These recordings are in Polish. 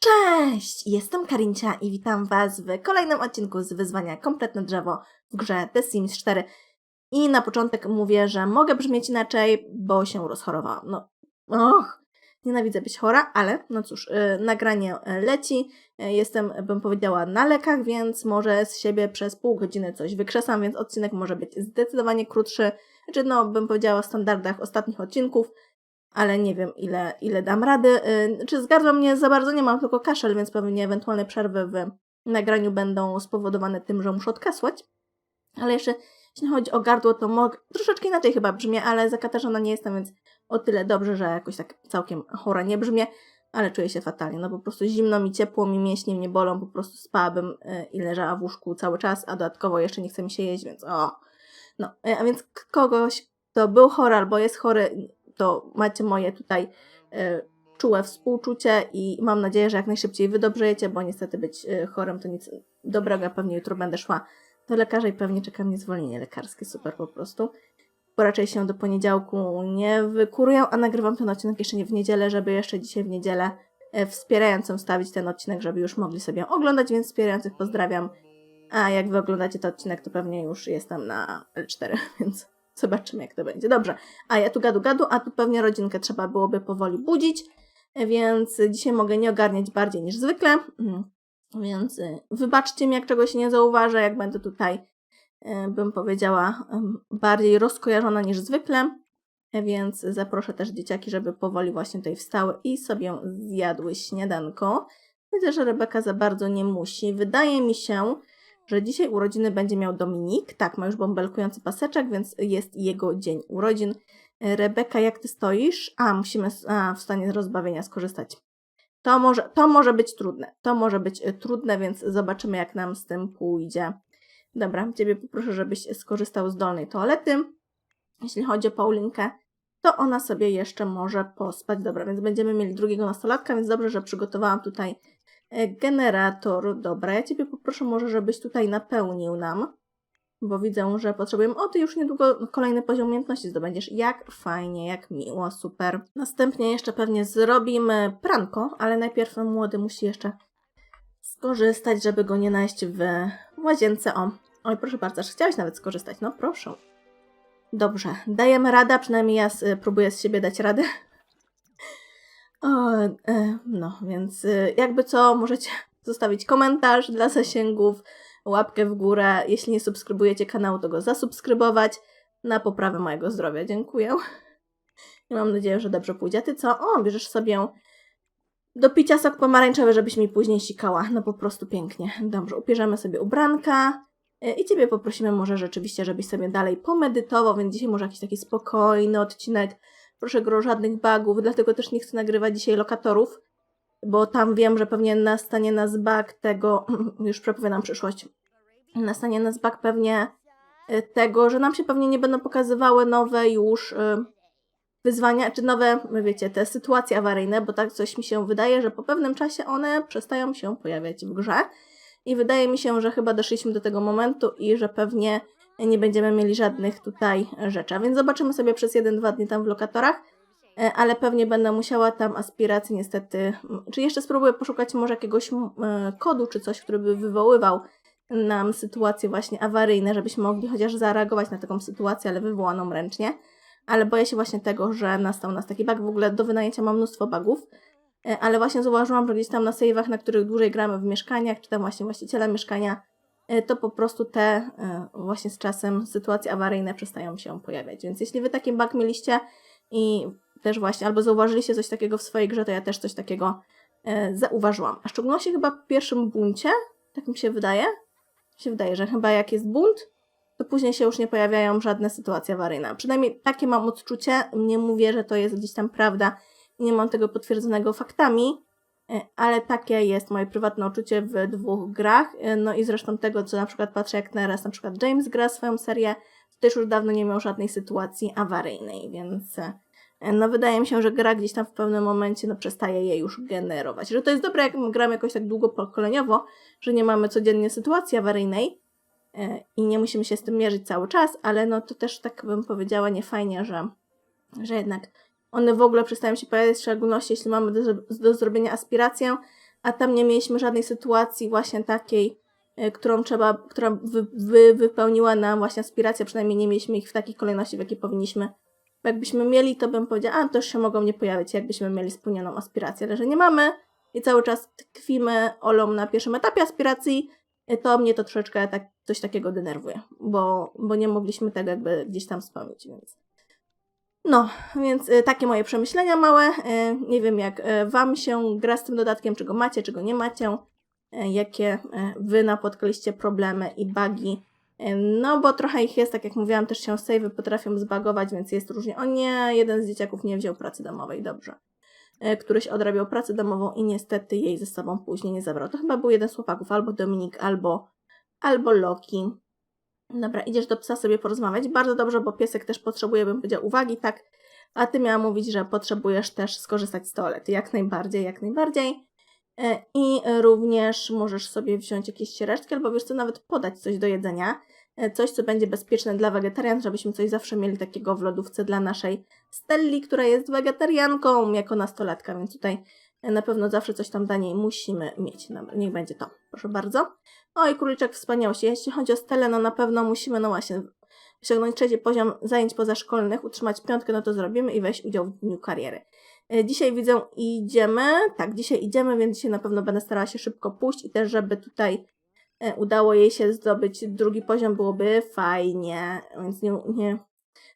Cześć! Jestem Karincia i witam Was w kolejnym odcinku z wyzwania Kompletne Drzewo w grze The Sims 4. I na początek mówię, że mogę brzmieć inaczej, bo się rozchorowałam. No, och, nienawidzę być chora, ale no cóż, yy, nagranie yy, leci. Yy, jestem, bym powiedziała, na lekach, więc może z siebie przez pół godziny coś wykrzesam, więc odcinek może być zdecydowanie krótszy. Znaczy, no, bym powiedziała w standardach ostatnich odcinków ale nie wiem ile, ile dam rady. Yy, czy z gardła mnie za bardzo nie mam, tylko kaszel, więc pewnie ewentualne przerwy w nagraniu będą spowodowane tym, że muszę odkasłać. Ale jeszcze jeśli chodzi o gardło, to mogę, troszeczkę inaczej chyba brzmię, ale zakatarzona nie jestem, więc o tyle dobrze, że jakoś tak całkiem chora nie brzmię, ale czuję się fatalnie. No po prostu zimno mi, ciepło mi, mięśnie mnie bolą, po prostu spałabym yy, i leżała w łóżku cały czas, a dodatkowo jeszcze nie chce mi się jeść, więc o. No, yy, a więc kogoś, kto był chory albo jest chory, to macie moje tutaj y, czułe współczucie i mam nadzieję, że jak najszybciej wydobrzejecie, bo niestety być y, chorym to nic dobrego. Pewnie jutro będę szła do lekarza i pewnie czeka mnie zwolnienie lekarskie. Super po prostu. Bo raczej się do poniedziałku nie wykuruję, a nagrywam ten odcinek jeszcze nie w niedzielę, żeby jeszcze dzisiaj w niedzielę y, wspierającym wstawić ten odcinek, żeby już mogli sobie oglądać, więc wspierających pozdrawiam. A jak wy oglądacie ten odcinek, to pewnie już jestem na L4, więc Zobaczymy, jak to będzie. Dobrze. A ja tu gadu gadu, a tu pewnie rodzinkę trzeba byłoby powoli budzić, więc dzisiaj mogę nie ogarniać bardziej niż zwykle. Mm. Więc y, wybaczcie mi, jak czegoś nie zauważę, jak będę tutaj, y, bym powiedziała, bardziej rozkojarzona niż zwykle. Więc zaproszę też dzieciaki, żeby powoli właśnie tutaj wstały i sobie zjadły śniadanko. Widzę, że Rebeka za bardzo nie musi. Wydaje mi się, że dzisiaj urodziny będzie miał Dominik. Tak, ma już bąbelkujący paseczek, więc jest jego dzień urodzin. Rebeka, jak ty stoisz? A, musimy a, w stanie rozbawienia skorzystać. To może, to może być trudne. To może być y, trudne, więc zobaczymy, jak nam z tym pójdzie. Dobra, ciebie poproszę, żebyś skorzystał z dolnej toalety. Jeśli chodzi o Paulinkę, to ona sobie jeszcze może pospać. Dobra, więc będziemy mieli drugiego nastolatka, więc dobrze, że przygotowałam tutaj E, generator. Dobra, ja Ciebie poproszę może, żebyś tutaj napełnił nam, bo widzę, że potrzebujemy... O, Ty już niedługo kolejny poziom umiejętności zdobędziesz. Jak fajnie, jak miło, super. Następnie jeszcze pewnie zrobimy pranko, ale najpierw młody musi jeszcze skorzystać, żeby go nie naść w łazience. O, oj, proszę bardzo, chciałeś nawet skorzystać. No, proszę. Dobrze, dajemy radę, przynajmniej ja próbuję z siebie dać radę. O, e, no, więc e, jakby co, możecie zostawić komentarz dla zasięgów, łapkę w górę. Jeśli nie subskrybujecie kanału, to go zasubskrybować na poprawę mojego zdrowia. Dziękuję. I mam nadzieję, że dobrze pójdzie. A ty co? O, bierzesz sobie do picia sok pomarańczowy, żebyś mi później sikała. No po prostu pięknie. Dobrze, upierzemy sobie ubranka. E, I Ciebie poprosimy może rzeczywiście, żebyś sobie dalej pomedytował, więc dzisiaj może jakiś taki spokojny odcinek Proszę go o żadnych bugów, dlatego też nie chcę nagrywać dzisiaj lokatorów, bo tam wiem, że pewnie nastanie nas bug tego, już przepowiadam przyszłość, nastanie nas bug pewnie y, tego, że nam się pewnie nie będą pokazywały nowe już y, wyzwania, czy nowe, wiecie, te sytuacje awaryjne, bo tak coś mi się wydaje, że po pewnym czasie one przestają się pojawiać w grze. I wydaje mi się, że chyba doszliśmy do tego momentu i że pewnie nie będziemy mieli żadnych tutaj rzeczy. A więc zobaczymy sobie przez 1-2 dni tam w lokatorach, e, ale pewnie będę musiała tam aspiracje niestety, czy jeszcze spróbuję poszukać może jakiegoś e, kodu czy coś, który by wywoływał nam sytuacje właśnie awaryjne, żebyśmy mogli chociaż zareagować na taką sytuację, ale wywołaną ręcznie. Ale boję się właśnie tego, że nastał nas taki bug. W ogóle do wynajęcia mam mnóstwo bugów, e, ale właśnie zauważyłam, że gdzieś tam na save'ach, na których dłużej gramy w mieszkaniach, czy tam właśnie właściciela mieszkania, to po prostu te e, właśnie z czasem sytuacje awaryjne przestają się pojawiać. Więc jeśli wy taki bug mieliście i też właśnie albo zauważyliście coś takiego w swojej grze, to ja też coś takiego e, zauważyłam. A w szczególności chyba w pierwszym buncie, tak mi się wydaje, mi się wydaje, że chyba jak jest bunt, to później się już nie pojawiają żadne sytuacje awaryjne. Przynajmniej takie mam odczucie, nie mówię, że to jest gdzieś tam prawda i nie mam tego potwierdzonego faktami, E, ale takie jest moje prywatne uczucie w dwóch grach. E, no i zresztą tego, co na przykład patrzę, jak teraz na przykład James gra swoją serię, też już dawno nie miał żadnej sytuacji awaryjnej, więc e, no wydaje mi się, że gra gdzieś tam w pewnym momencie no przestaje je już generować. Że to jest dobre, jak gramy jakoś tak długopokoleniowo, że nie mamy codziennie sytuacji awaryjnej i nie musimy się z tym mierzyć cały czas, ale no to też tak bym powiedziała niefajnie, że, że jednak one w ogóle przestają się pojawiać, w szczególności jeśli mamy do, do zrobienia aspirację, a tam nie mieliśmy żadnej sytuacji właśnie takiej, y, którą trzeba, która wy, wy, wypełniła nam właśnie aspiracje, przynajmniej nie mieliśmy ich w takiej kolejności, w jakiej powinniśmy. Bo jakbyśmy mieli, to bym powiedziała, a to już się mogą nie pojawić, jakbyśmy mieli spełnioną aspirację, ale że nie mamy i cały czas tkwimy olą na pierwszym etapie aspiracji, y, to mnie to troszeczkę tak, coś takiego denerwuje, bo, bo nie mogliśmy tego jakby gdzieś tam spełnić, więc... No, więc y, takie moje przemyślenia małe. Y, nie wiem, jak y, Wam się gra z tym dodatkiem, czy go macie, czy go nie macie. Jakie Wy napotkaliście problemy i bugi. No, bo trochę ich jest, tak jak mówiłam, też się savey potrafią zbagować, więc jest różnie. O nie, jeden z dzieciaków nie wziął pracy domowej, dobrze. Któryś odrabiał pracę domową i niestety jej ze sobą później nie zabrał. To chyba był jeden z chłopaków, albo Dominik, albo, albo Loki. Dobra, idziesz do psa sobie porozmawiać. Bardzo dobrze, bo piesek też potrzebuje, bym powiedział, uwagi, tak. A ty miała mówić, że potrzebujesz też skorzystać z toalety. Jak najbardziej, jak najbardziej. E, I również możesz sobie wziąć jakieś resztki, albo wiesz co, nawet podać coś do jedzenia. E, Coś, co będzie bezpieczne dla wegetarian, żebyśmy coś zawsze mieli takiego w lodówce dla naszej Stelli, która jest wegetarianką jako nastolatka, więc tutaj na pewno zawsze coś tam dla niej musimy mieć. Dobra, niech będzie to. Proszę bardzo. Oj, króliczek wspaniałości. Jeśli chodzi o Stellę, no na pewno musimy, no właśnie, osiągnąć trzeci poziom zajęć pozaszkolnych, utrzymać piątkę, no to zrobimy i weź udział w dniu kariery. E, Dzisiaj widzę, idziemy. Tak, dzisiaj idziemy, więc dzisiaj na pewno będę starała się szybko pójść i też, żeby tutaj e, udało jej się zdobyć drugi poziom, byłoby fajnie. Więc nie. nie.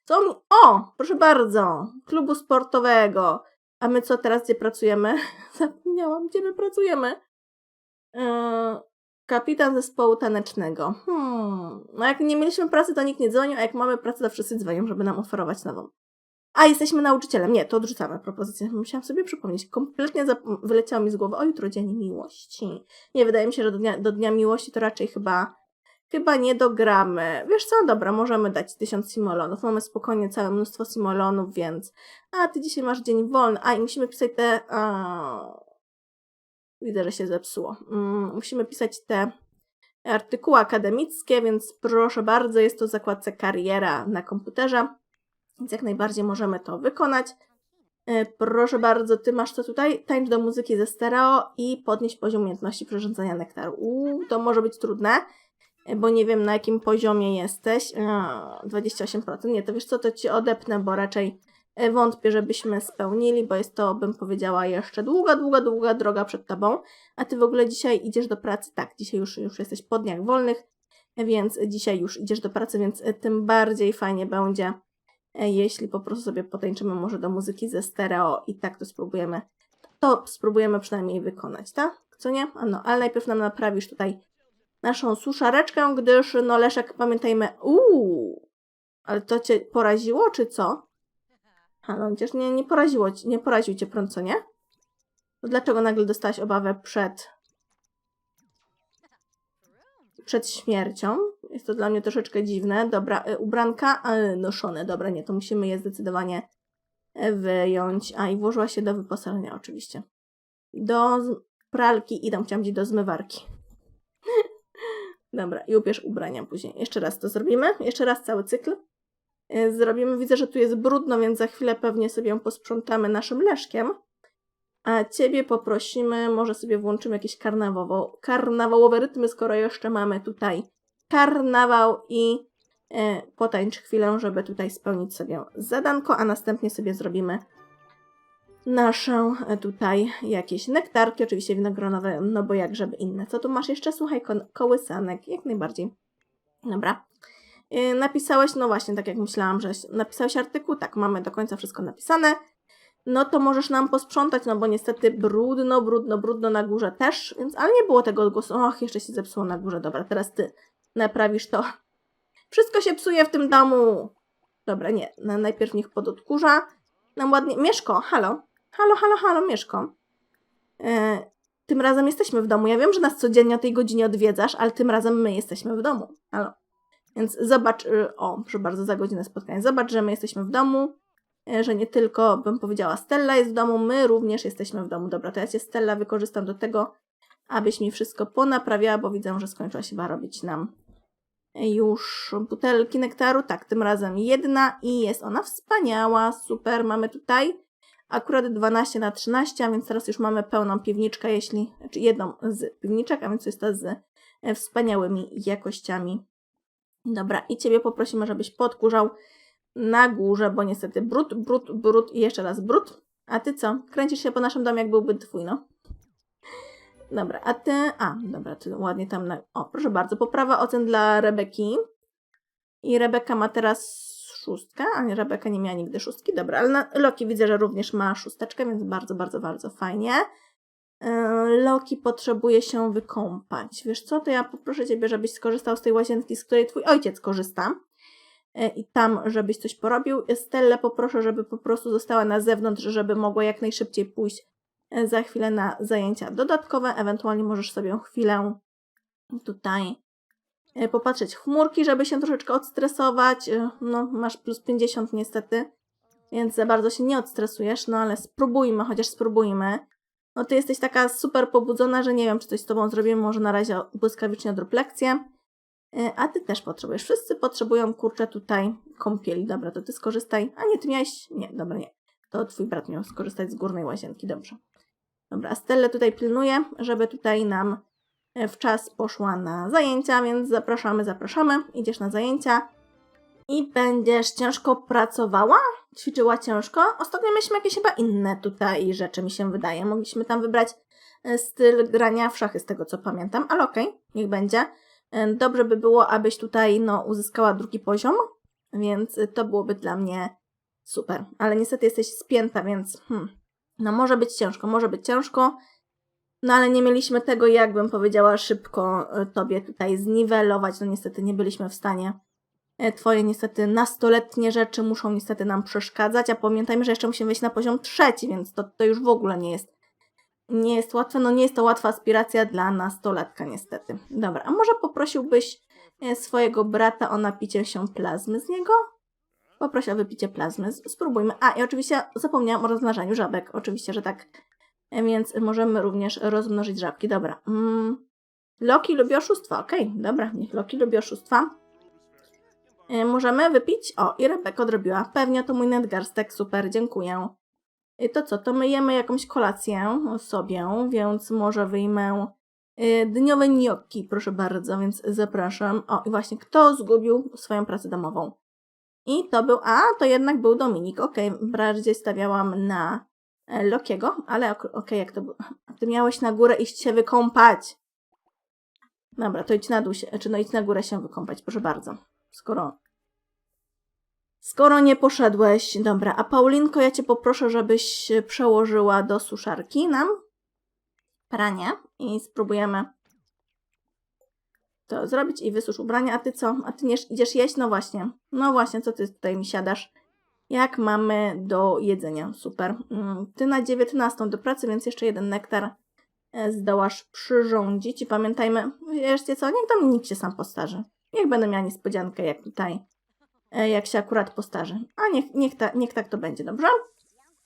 Co mi. O! Proszę bardzo! Klubu sportowego. A my co teraz, gdzie pracujemy? Zapomniałam, gdzie my pracujemy. Eee, kapitan zespołu tanecznego. Hmm. No jak nie mieliśmy pracy, to nikt nie dzwonił, a jak mamy pracę, to wszyscy dzwonią, żeby nam oferować nową. A, jesteśmy nauczycielem. Nie, to odrzucamy propozycję. Musiałam sobie przypomnieć. Kompletnie wyleciało mi z głowy. O, jutro dzień miłości. Nie, wydaje mi się, że do dnia, do dnia miłości to raczej chyba chyba nie dogramy. Wiesz co, dobra, możemy dać tysiąc simolonów. Mamy spokojnie całe mnóstwo simolonów, więc a, ty dzisiaj masz dzień wolny. A, i musimy pisać te... A... Widzę, że się zepsuło. Mm, musimy pisać te artykuły akademickie, więc proszę bardzo, jest to w zakładce kariera na komputerze, więc jak najbardziej możemy to wykonać. E, Proszę bardzo, ty masz co tutaj? Tańcz do muzyki ze stereo i podnieść poziom umiejętności przyrządzania nektaru. Uuu, to może być trudne, bo nie wiem na jakim poziomie jesteś. A, 28%. Nie, to wiesz co, to ci odepnę, bo raczej e, wątpię, żebyśmy spełnili, bo jest to, bym powiedziała, jeszcze długa, długa, długa droga przed tobą. A ty w ogóle dzisiaj idziesz do pracy? Tak, dzisiaj już, już jesteś po dniach wolnych, więc dzisiaj już idziesz do pracy, więc e, tym bardziej fajnie będzie, e, jeśli po prostu sobie potańczymy może do muzyki ze stereo i tak to spróbujemy, to spróbujemy przynajmniej wykonać, tak? Co nie? No, ale najpierw nam naprawisz tutaj naszą suszareczkę, gdyż, no Leszek, pamiętajmy, uuu, ale to cię poraziło, czy co? A no, chociaż nie, nie poraziło, nie poraził cię prąd, co nie? To dlaczego nagle dostałaś obawę przed, przed śmiercią? Jest to dla mnie troszeczkę dziwne. Dobra, y, ubranka y, noszone. Dobra, nie, to musimy je zdecydowanie y, wyjąć. A, i włożyła się do wyposażenia oczywiście. Do pralki idą, chciałam powiedzieć do zmywarki. Dobra, i ubierz ubrania później. Jeszcze raz to zrobimy. Jeszcze raz cały cykl. Y, Zrobimy, widzę, że tu jest brudno, więc za chwilę pewnie sobie ją posprzątamy naszym leszkiem. A ciebie poprosimy, może sobie włączymy jakieś karnawało, karnawałowe rytmy, skoro jeszcze mamy tutaj karnawał i e, potańcz chwilę, żeby tutaj spełnić sobie zadanko, a następnie sobie zrobimy naszą e, tutaj jakieś nektarki, oczywiście winogronowe, no bo jak żeby inne. Co tu masz jeszcze? Słuchaj, ko- kołysanek, jak najbardziej. Dobra. E, Napisałeś, no właśnie, tak jak myślałam, że napisałeś artykuł, tak, mamy do końca wszystko napisane no to możesz nam posprzątać, no bo niestety brudno, brudno, brudno na górze też, więc, ale nie było tego odgłosu. Och, jeszcze się zepsuło na górze. Dobra, teraz ty naprawisz to. Wszystko się psuje w tym domu. Dobra, nie, na, najpierw niech pododkurza. Nam ładnie... Mieszko, halo. Halo, halo, halo, Mieszko. E, tym razem jesteśmy w domu. Ja wiem, że nas codziennie o tej godzinie odwiedzasz, ale tym razem my jesteśmy w domu. Halo. Więc zobacz, y, o, proszę bardzo, za godzinę spotkania. Zobacz, że my jesteśmy w domu e, że nie tylko, bym powiedziała, Stella jest w domu, my również jesteśmy w domu. Dobra, to ja Cię, Stella, wykorzystam do tego, abyś mi wszystko ponaprawiała, bo widzę, że skończyła się chyba robić nam już butelki nektaru. Tak, tym razem jedna i jest ona wspaniała, super. Mamy tutaj akurat 12 na 13, a więc teraz już mamy pełną piwniczkę, jeśli, znaczy jedną z piwniczek, a więc jest to z e, wspaniałymi jakościami. Dobra, i Ciebie poprosimy, żebyś podkurzał na górze, bo niestety brud, brud, brud i jeszcze raz brud. A Ty co? Kręcisz się po naszym domu, jak byłby Twój, no. Dobra, a Ty... A, dobra, Ty ładnie tam na... O, proszę bardzo, poprawa ocen dla Rebeki. I Rebeka ma teraz szóstkę, a nie, Rebeka nie miała nigdy szóstki. Dobra, ale Loki widzę, że również ma szósteczkę, więc bardzo, bardzo, bardzo fajnie. Yy, Loki potrzebuje się wykąpać. Wiesz co, to ja poproszę Ciebie, żebyś skorzystał z tej łazienki, z której Twój ojciec korzysta. Yy, I tam, żebyś coś porobił. Stellę poproszę, żeby po prostu została na zewnątrz, żeby mogła jak najszybciej pójść yy, za chwilę na zajęcia dodatkowe. Ewentualnie możesz sobie chwilę tutaj popatrzeć w chmurki, żeby się troszeczkę odstresować. Yy, No, masz plus 50 niestety, więc za bardzo się nie odstresujesz, no ale spróbujmy, chociaż spróbujmy. No ty jesteś taka super pobudzona, że nie wiem, czy coś z tobą zrobimy, może na razie błyskawicznie odrób lekcję. Yy, A ty też potrzebujesz. Wszyscy potrzebują, kurczę, tutaj kąpieli. Dobra, to ty skorzystaj. A nie, ty miałeś... Nie, dobra, nie. To twój brat miał skorzystać z górnej łazienki, dobrze. Dobra, a Stellę tutaj pilnuje, żeby tutaj nam e, w czas poszła na zajęcia, więc zapraszamy, zapraszamy. Idziesz na zajęcia i będziesz ciężko pracowała? Ćwiczyła ciężko? Ostatnio mieliśmy jakieś chyba inne tutaj rzeczy, mi się wydaje. Mogliśmy tam wybrać e, styl grania w szachy, z tego co pamiętam, ale okej, niech będzie. E, Dobrze by było, abyś tutaj no, uzyskała drugi poziom, więc e, to byłoby dla mnie super. Ale niestety jesteś spięta, więc hmm, no może być ciężko, może być ciężko. No ale nie mieliśmy tego, jakbym powiedziała, szybko e, tobie tutaj zniwelować. No niestety nie byliśmy w stanie. E, Twoje niestety nastoletnie rzeczy muszą niestety nam przeszkadzać, a pamiętajmy, że jeszcze musimy wejść na poziom trzeci, więc to, to już w ogóle nie jest nie jest łatwe, no nie jest to łatwa aspiracja dla nastolatka niestety. Dobra, a może poprosiłbyś e, swojego brata o napicie się plazmy z niego? Poproś o wypicie plazmy, spróbujmy. A, i oczywiście zapomniałam o rozmnażaniu żabek, oczywiście, że tak. Więc możemy również rozmnożyć żabki. Dobra. Mm. Loki lubi oszustwa, okej, dobra, niech Loki lubi oszustwa. E, Możemy wypić? O, i Rebeka odrobiła. Pewnie to mój nadgarstek, super, dziękuję. I to co, to my jemy jakąś kolację sobie, więc może wyjmę y, dniowe gnocchi, proszę bardzo, więc zapraszam. O, i właśnie, kto zgubił swoją pracę domową? I to był, a, to jednak był Dominik, okej, bardziej stawiałam na Lokiego, ale ok- okej, jak to było? Ty miałeś na górę iść się wykąpać. Dobra, to idź na dół, się, czy no idź na górę się wykąpać, proszę bardzo. Skoro Skoro nie poszedłeś, dobra, a Paulinko, ja cię poproszę, żebyś przełożyła do suszarki nam pranie i spróbujemy to zrobić i wysusz ubrania. A ty co? A ty nie idziesz jeść? No właśnie. No właśnie, co ty tutaj mi siadasz? Jak mamy do jedzenia? Super. Mm, Ty na 19 do pracy, więc jeszcze jeden nektar e, zdołasz przyrządzić. I pamiętajmy, wieszcie co, niech tam nikt się sam postarzy. Niech będę miała niespodziankę, jak tutaj e, jak się akurat postarzy. A niech, niech, ta, niech tak to będzie, dobrze?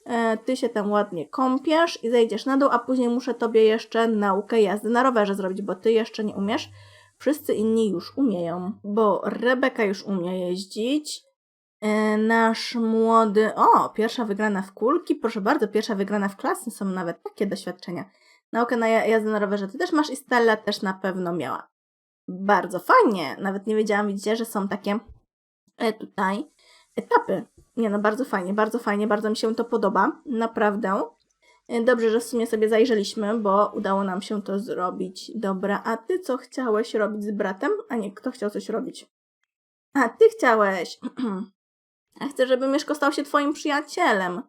E, Ty się tam ładnie kąpiesz i zejdziesz na dół, a później muszę tobie jeszcze naukę jazdy na rowerze zrobić, bo ty jeszcze nie umiesz. Wszyscy inni już umieją, bo Rebeka już umie jeździć. E, Nasz młody. O, pierwsza wygrana w kulki. Proszę bardzo, pierwsza wygrana w klasy. Są nawet takie doświadczenia. Naukę na ja- jazdy na rowerze ty też masz i Stella też na pewno miała. Bardzo fajnie. Nawet nie wiedziałam, widzicie, że są takie e, tutaj etapy. Nie no, bardzo fajnie, bardzo fajnie, bardzo mi się to podoba, naprawdę. E, Dobrze, że w sumie sobie zajrzeliśmy, bo udało nam się to zrobić. Dobra, a ty co chciałeś robić z bratem? A nie, kto chciał coś robić? A ty chciałeś. A chcę, żeby Mieszko stał się twoim przyjacielem.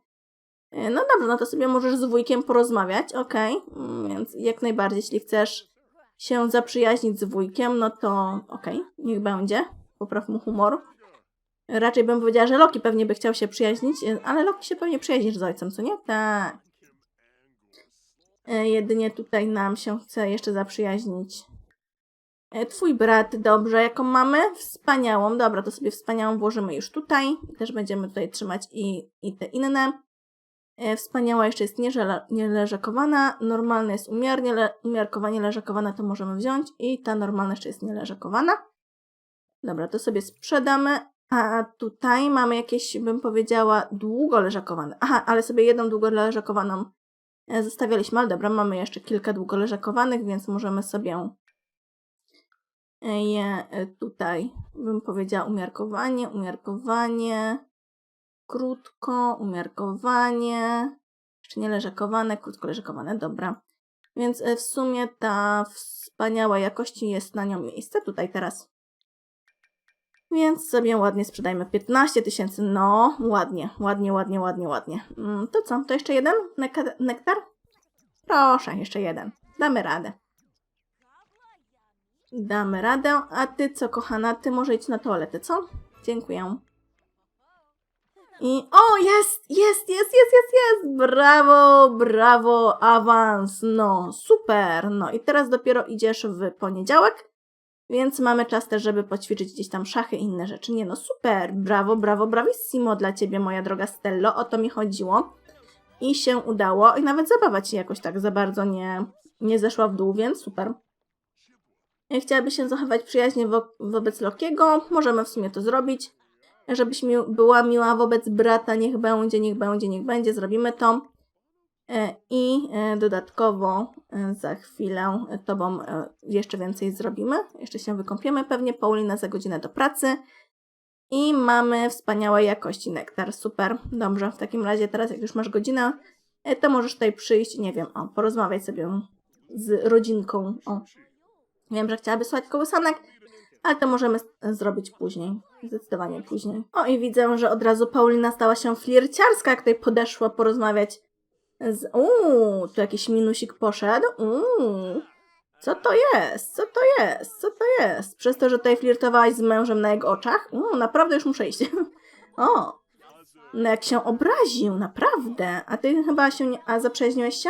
E, No dobrze, no to sobie możesz z wujkiem porozmawiać, okej. Mm, Więc jak najbardziej, jeśli chcesz się zaprzyjaźnić z wujkiem, no to okej, niech będzie. Popraw mu humor. Raczej bym powiedziała, że Loki pewnie by chciał się przyjaźnić, e, ale Loki się pewnie przyjaźnisz z ojcem, co nie? Tak. E, Jedynie tutaj nam się chce jeszcze zaprzyjaźnić. E, Twój brat, dobrze, jaką mamy? Wspaniałą. Dobra, to sobie wspaniałą włożymy już tutaj. Też będziemy tutaj trzymać i, i te inne. E, Wspaniała jeszcze jest nieleżakowana. Normalna jest umiarnie, le- umiarkowanie leżakowana to możemy wziąć. I ta normalna jeszcze jest nieleżakowana. Dobra, to sobie sprzedamy. A tutaj mamy jakieś, bym powiedziała, długo leżakowane. Aha, ale sobie jedną długo leżakowaną e, zostawialiśmy, ale dobra, mamy jeszcze kilka długo leżakowanych, więc możemy sobie je e, tutaj, bym powiedziała, umiarkowanie, umiarkowanie, krótko, umiarkowanie, jeszcze nie leżakowane, krótko leżakowane, dobra. Więc e, w sumie ta wspaniała jakości jest na nią miejsce tutaj teraz. Więc sobie ładnie sprzedajmy 15 tysięcy. No, ładnie, ładnie, ładnie, ładnie, ładnie. Mm, to co, to jeszcze jeden nektar? Proszę, jeszcze jeden. Damy radę. Damy radę. A ty co, kochana? Ty może idź na toaletę, co? Dziękuję. I o, jest, jest, jest, jest, jest, jest! Brawo, brawo, awans. No, super. No i teraz dopiero idziesz w poniedziałek, więc mamy czas też, żeby poćwiczyć gdzieś tam szachy i inne rzeczy. Nie no, super. Brawo, brawo, bravissimo dla ciebie, moja droga Stello. O to mi chodziło. I się udało. I nawet zabawa ci jakoś tak za bardzo nie, nie zeszła w dół, więc super. Chciałaby się zachować przyjaźnie wo wobec Lokiego, możemy w sumie to zrobić. Żebyś mi była miła wobec brata, niech będzie, niech będzie, niech będzie, zrobimy to. E, I e, dodatkowo e, za chwilę Tobą jeszcze więcej zrobimy. Jeszcze się wykąpiemy pewnie. Paulina za godzinę do pracy. I mamy wspaniałej jakości nektar. Super. Dobrze. W takim razie teraz, jak już masz godzinę, to możesz tutaj przyjść, nie wiem, o, porozmawiać sobie z rodzinką. O. Wiem, że chciałaby słuchać kołysanek, ale to możemy zrobić później. Zdecydowanie później. O i widzę, że od razu Paulina stała się flirciarska, jak tutaj podeszła porozmawiać z... Uuu, tu jakiś minusik poszedł. Uuu, co to jest? Co to jest? Co to jest? Przez to, że tutaj flirtowałaś z mężem na jego oczach? Uuu, naprawdę już muszę iść. o, no jak się obraził, naprawdę. A ty chyba się nie... A zaprzeźniłeś się?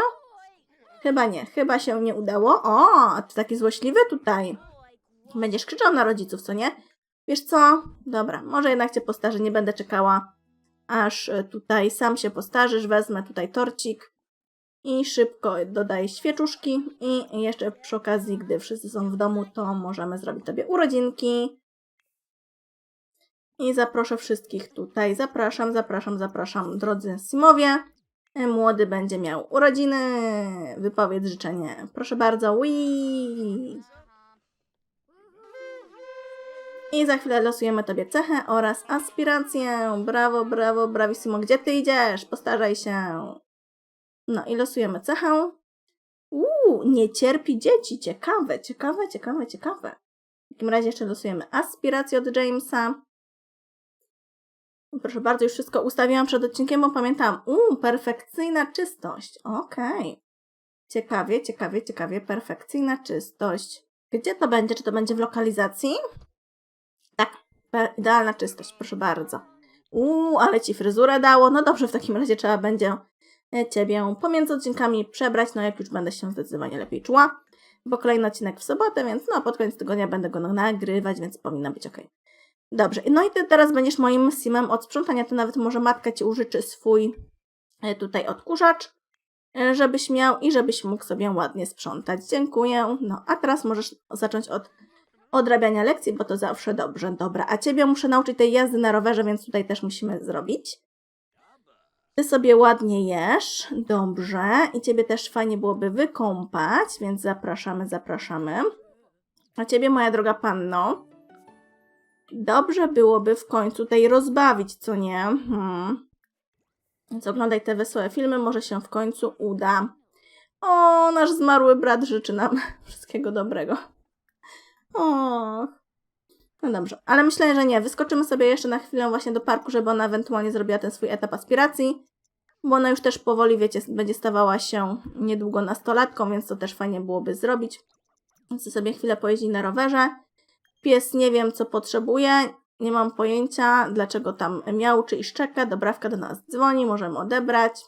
Chyba nie, chyba się nie udało. O, ty taki złośliwy tutaj. Będziesz krzyczał na rodziców, co nie? Wiesz co? Dobra, może jednak cię postarzę, nie będę czekała, aż e, tutaj sam się postarzysz. Wezmę tutaj torcik i szybko dodaję świeczuszki. I jeszcze przy okazji, gdy wszyscy są w domu, to możemy zrobić tobie urodzinki. I zaproszę wszystkich tutaj. Zapraszam, zapraszam, zapraszam, drodzy Simowie. E, Młody będzie miał urodziny. Wypowiedz życzenie. Proszę bardzo. Wii. I za chwilę losujemy tobie cechę oraz aspirację. Brawo, brawo, bravissimo. Gdzie ty idziesz? Postarzaj się. No i losujemy cechę. Uuu, nie cierpi dzieci. Ciekawe, ciekawe, ciekawe, ciekawe. W takim razie jeszcze losujemy aspirację od Jamesa. Proszę bardzo, już wszystko ustawiłam przed odcinkiem, bo pamiętałam. Uuu, perfekcyjna czystość. Okej. Ciekawie, ciekawie, ciekawie. Perfekcyjna czystość. Gdzie to będzie? Czy to będzie w lokalizacji? Tak, idealna czystość, proszę bardzo. Uuu, ale ci fryzurę dało. No dobrze, w takim razie trzeba będzie e, Ciebie pomiędzy odcinkami przebrać, no jak już będę się zdecydowanie lepiej czuła, bo kolejny odcinek w sobotę, więc no pod koniec tygodnia będę go nagrywać, więc powinna być ok. Dobrze, no i Ty teraz będziesz moim simem od sprzątania, to nawet może matka Ci użyczy swój e, tutaj odkurzacz, e, żebyś miał i żebyś mógł sobie ładnie sprzątać. Dziękuję. No, a teraz możesz zacząć od odrabiania lekcji, bo to zawsze dobrze. Dobra, a Ciebie muszę nauczyć tej jazdy na rowerze, więc tutaj też musimy zrobić. Ty sobie ładnie jesz, dobrze. I Ciebie też fajnie byłoby wykąpać, więc zapraszamy, zapraszamy. A Ciebie, moja droga panno, dobrze byłoby w końcu tej rozbawić, co nie? Hmm. Więc oglądaj te wesołe filmy, może się w końcu uda. O, nasz zmarły brat życzy nam wszystkiego dobrego. O. No dobrze, ale myślę, że nie. Wyskoczymy sobie jeszcze na chwilę właśnie do parku, żeby ona ewentualnie zrobiła ten swój etap aspiracji, bo ona już też powoli, wiecie, będzie stawała się niedługo nastolatką, więc to też fajnie byłoby zrobić. Więc sobie chwilę pojeździ na rowerze. Pies nie wiem, co potrzebuje, nie mam pojęcia, dlaczego tam miałczy i szczeka. Dobrawka do nas dzwoni, możemy odebrać.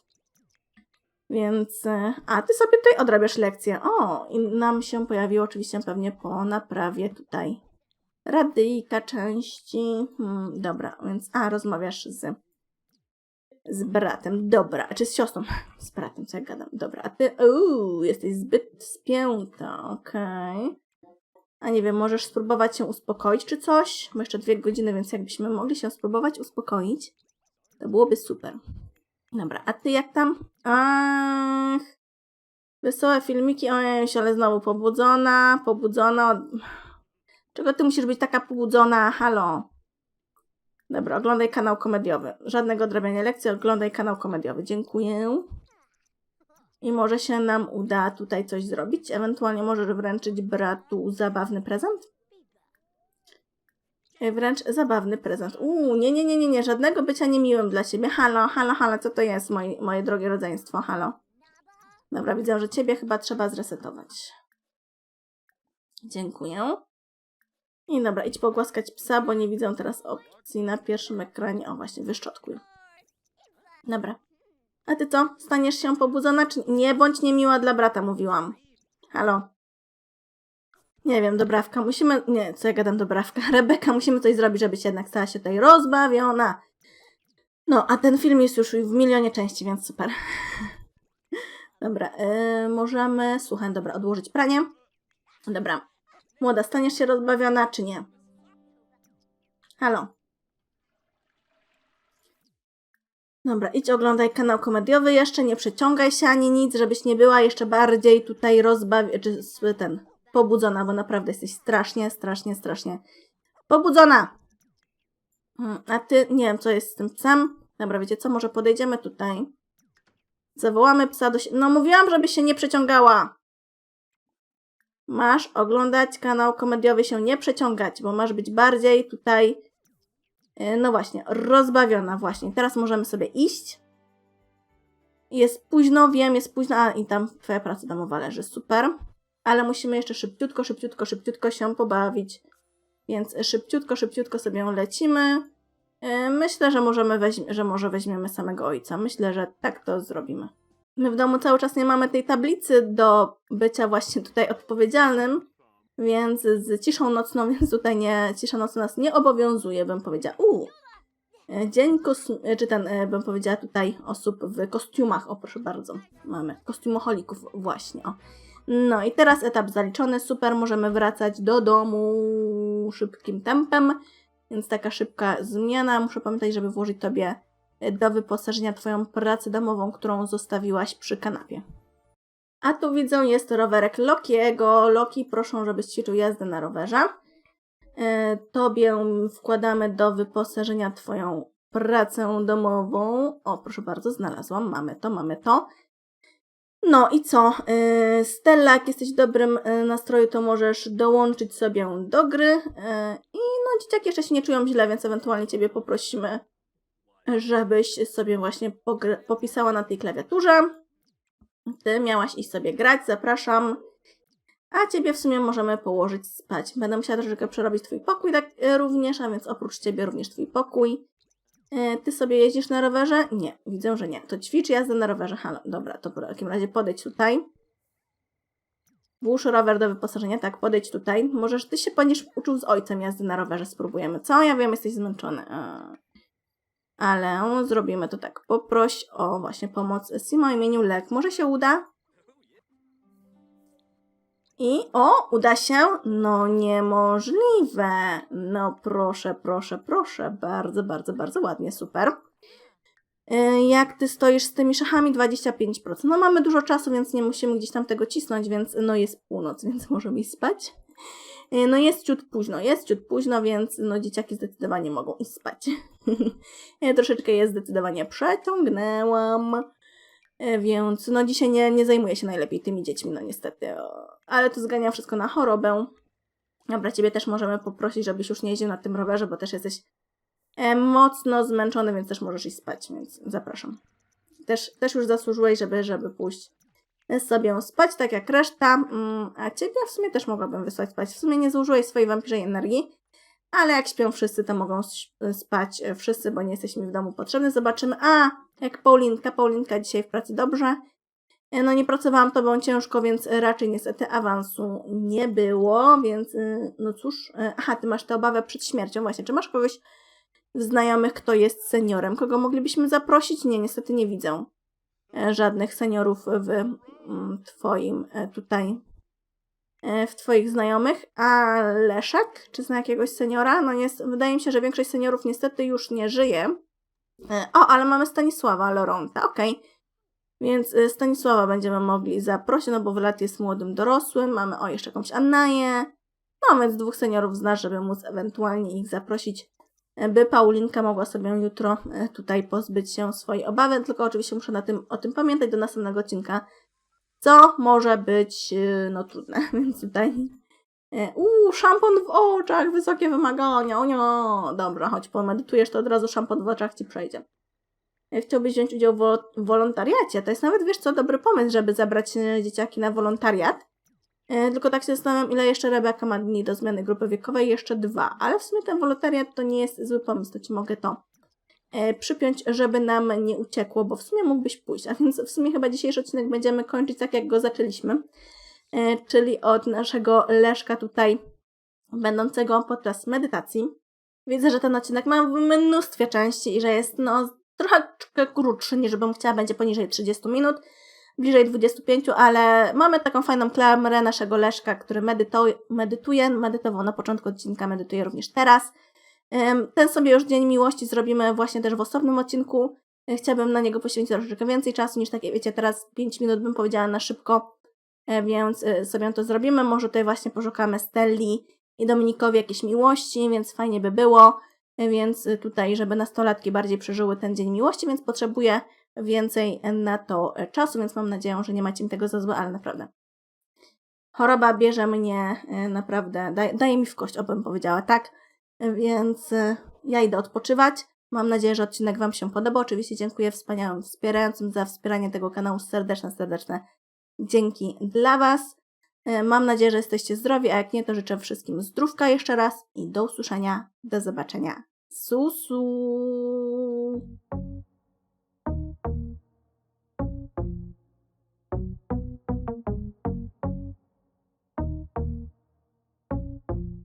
Więc, e, a ty sobie tutaj odrabiasz lekcję. O, i nam się pojawiło oczywiście pewnie po naprawie tutaj radyjka części. Hmm, dobra, więc, a, rozmawiasz z, z bratem. Dobra, czy z siostrą? Z bratem, co ja gadam. Dobra, a ty, uuu, jesteś zbyt spięta, okej. A nie wiem, możesz spróbować się uspokoić czy coś? Bo jeszcze dwie godziny, więc jakbyśmy mogli się spróbować uspokoić, to byłoby super. Dobra, a ty jak tam? Ach, wesołe filmiki, ojej, ale znowu pobudzona, pobudzona. Czego ty musisz być taka pobudzona? Halo. Dobra, oglądaj kanał komediowy. Żadnego odrabiania lekcji, oglądaj kanał komediowy. Dziękuję. I może się nam uda tutaj coś zrobić. Ewentualnie możesz wręczyć bratu zabawny prezent? E, Wręcz zabawny prezent. Uuu, nie, nie, nie, nie, nie, żadnego bycia niemiłym dla ciebie. Halo, halo, halo, co to jest, moje, moje drogie rodzeństwo? Halo. Dobra, widzę, że ciebie chyba trzeba zresetować. Dziękuję. I dobra, idź pogłaskać psa, bo nie widzę teraz opcji na pierwszym ekranie. O, właśnie, wyszczotkuj. Dobra. A ty co? Staniesz się pobudzona, czy nie? Bądź niemiła dla brata, mówiłam. Halo. Nie wiem, Dobrawka, musimy... Nie, co ja gadam, Dobrawka? Rebeka, musimy coś zrobić, żebyś jednak stała się tutaj rozbawiona. No, a ten film jest już w milionie części, więc super. Dobra, yy, możemy... Słuchaj, dobra, odłożyć pranie. Dobra. Młoda, staniesz się rozbawiona, czy nie? Halo. Dobra, idź oglądaj kanał komediowy jeszcze, nie przeciągaj się ani nic, żebyś nie była jeszcze bardziej tutaj rozbawi... czy ten... pobudzona, bo naprawdę jesteś strasznie, strasznie, strasznie pobudzona. Mm, A ty, nie wiem, co jest z tym psem. Dobra, wiecie co, może podejdziemy tutaj. Zawołamy psa do. No mówiłam, żebyś się nie przeciągała. Masz oglądać kanał komediowy, się nie przeciągać, bo masz być bardziej tutaj, no właśnie, rozbawiona właśnie. Teraz możemy sobie iść. Jest późno, wiem, jest późno, a i tam twoja praca domowa leży, super. Ale musimy jeszcze szybciutko, szybciutko, szybciutko się pobawić. Więc szybciutko, szybciutko sobie lecimy. E, Myślę, że możemy weź- że może weźmiemy samego ojca. Myślę, że tak to zrobimy. My w domu cały czas nie mamy tej tablicy do bycia właśnie tutaj odpowiedzialnym, więc z ciszą nocną, więc tutaj nie, cisza nocna nas nie obowiązuje, bym powiedziała. Uuu, e, dzień e, czy ten, e, bym powiedziała tutaj osób w kostiumach, o proszę bardzo, mamy kostiumoholików właśnie, o. No i teraz etap zaliczony, super, możemy wracać do domu szybkim tempem, więc taka szybka zmiana, muszę pamiętać, żeby włożyć Tobie do wyposażenia Twoją pracę domową, którą zostawiłaś przy kanapie. A tu widzę, jest rowerek Lokiego. Loki, proszę, żebyś ćwiczył jazdę na rowerze. E, Tobie wkładamy do wyposażenia Twoją pracę domową. O, proszę bardzo, znalazłam. Mamy to, mamy to. No i co? E, Stella, jak jesteś w dobrym e, nastroju, to możesz dołączyć sobie do gry. I no, dzieciaki jeszcze się nie czują źle, więc ewentualnie Ciebie poprosimy żebyś sobie właśnie popisała na tej klawiaturze. Ty miałaś iść sobie grać, zapraszam. A ciebie w sumie możemy położyć spać. Będę musiała troszeczkę przerobić twój pokój tak e, również, a więc oprócz ciebie również twój pokój. E, Ty sobie jeździsz na rowerze? Nie, widzę, że nie. To ćwicz jazdę na rowerze. Halo, dobra, to w takim razie podejdź tutaj. Włóż rower do wyposażenia, tak, podejdź tutaj. Możesz, ty się będziesz uczył z ojcem jazdy na rowerze, spróbujemy. Co? Ja wiem, jesteś zmęczony. Ale zrobimy to tak. Poproś o właśnie pomoc Simo o imieniu Lek. Może się uda? I o, uda się? No niemożliwe. No proszę, proszę, proszę. Bardzo, bardzo, bardzo ładnie, super. Y, Jak ty stoisz z tymi szachami? 25%. No mamy dużo czasu, więc nie musimy gdzieś tam tego cisnąć, więc no jest północ, więc możemy iść spać. Y, No jest ciut późno, jest ciut późno, więc no dzieciaki zdecydowanie mogą iść spać. Ja troszeczkę je zdecydowanie przeciągnęłam. E, Więc no dzisiaj nie, nie zajmuję się najlepiej tymi dziećmi, no niestety. Ale to zgania wszystko na chorobę. Dobra, ciebie też możemy poprosić, żebyś już nie jeździł na tym rowerze, bo też jesteś e, mocno zmęczony, więc też możesz iść spać, więc zapraszam. Też, też już zasłużyłeś, żeby, żeby pójść sobie spać, tak jak reszta. Mm, A ciebie w sumie też mogłabym wysłać spać. W sumie nie zużyłeś swojej wampirzej energii, ale jak śpią wszyscy, to mogą spać e, wszyscy, bo nie jesteśmy w domu potrzebni. Zobaczymy. A, jak Paulinka. Paulinka dzisiaj w pracy dobrze. E, No nie pracowałam tobą ciężko, więc raczej niestety awansu nie było, więc y, no cóż. E, Aha, ty masz tę obawę przed śmiercią. Właśnie, czy masz kogoś znajomych, kto jest seniorem? Kogo moglibyśmy zaprosić? Nie, niestety nie widzę żadnych seniorów w twoim tutaj w Twoich znajomych. A Leszek, czy zna jakiegoś seniora? No jest, wydaje mi się, że większość seniorów niestety już nie żyje. E, O, ale mamy Stanisława Loronta, okej. Więc e, Stanisława będziemy mogli zaprosić, no bo Wylat jest młodym dorosłym. Mamy, o, jeszcze jakąś Annaję. No, więc dwóch seniorów znasz, żeby móc ewentualnie ich zaprosić, e, by Paulinka mogła sobie jutro e, tutaj pozbyć się swojej obawy. Tylko oczywiście muszę na tym, o tym pamiętać do następnego odcinka, co może być, e, no, trudne. Więc tutaj... e, Uuu, szampon w oczach, wysokie wymagania. O nie, dobra, chodź, pomedytujesz, to od razu szampon w oczach ci przejdzie. E, Chciałbyś wziąć udział w wo- w wolontariacie. To jest nawet, wiesz co, dobry pomysł, żeby zabrać dzieciaki na wolontariat. Tylko tak się zastanawiam, ile jeszcze Rebeka ma dni do zmiany grupy wiekowej. Jeszcze dwa. Ale w sumie ten wolontariat to nie jest zły pomysł, to ci mogę to przypiąć, żeby nam nie uciekło, bo w sumie mógłbyś pójść. A więc w sumie chyba dzisiejszy odcinek będziemy kończyć tak, jak go zaczęliśmy. E, Czyli od naszego Leszka tutaj, będącego podczas medytacji. Widzę, że ten odcinek ma w mnóstwie części i że jest no trochę krótszy niż bym chciała, będzie poniżej 30 minut, bliżej 25, ale mamy taką fajną klamrę naszego Leszka, który medytuje, medytuje, medytował na początku odcinka, medytuje również teraz. Ten sobie już Dzień Miłości zrobimy właśnie też w osobnym odcinku. Y, Chciałabym na niego poświęcić troszeczkę więcej czasu niż takie, wiecie, teraz 5 minut bym powiedziała na szybko, e, więc y, sobie to zrobimy. Może tutaj właśnie poszukamy Stelli i Dominikowi jakieś miłości, więc fajnie by było. E, Więc tutaj, żeby nastolatki bardziej przeżyły ten Dzień Miłości, więc potrzebuję więcej na to e, czasu, więc mam nadzieję, że nie macie mi tego za złe, ale naprawdę. Choroba bierze mnie e, naprawdę, daje, daje mi w kość, obym powiedziała, tak? Więc e, ja idę odpoczywać. Mam nadzieję, że odcinek Wam się podoba. Oczywiście dziękuję wspaniałym wspierającym za wspieranie tego kanału. Serdeczne, serdeczne dzięki dla Was. E, Mam nadzieję, że jesteście zdrowi, a jak nie, to życzę wszystkim zdrówka jeszcze raz i do usłyszenia, do zobaczenia. Susu!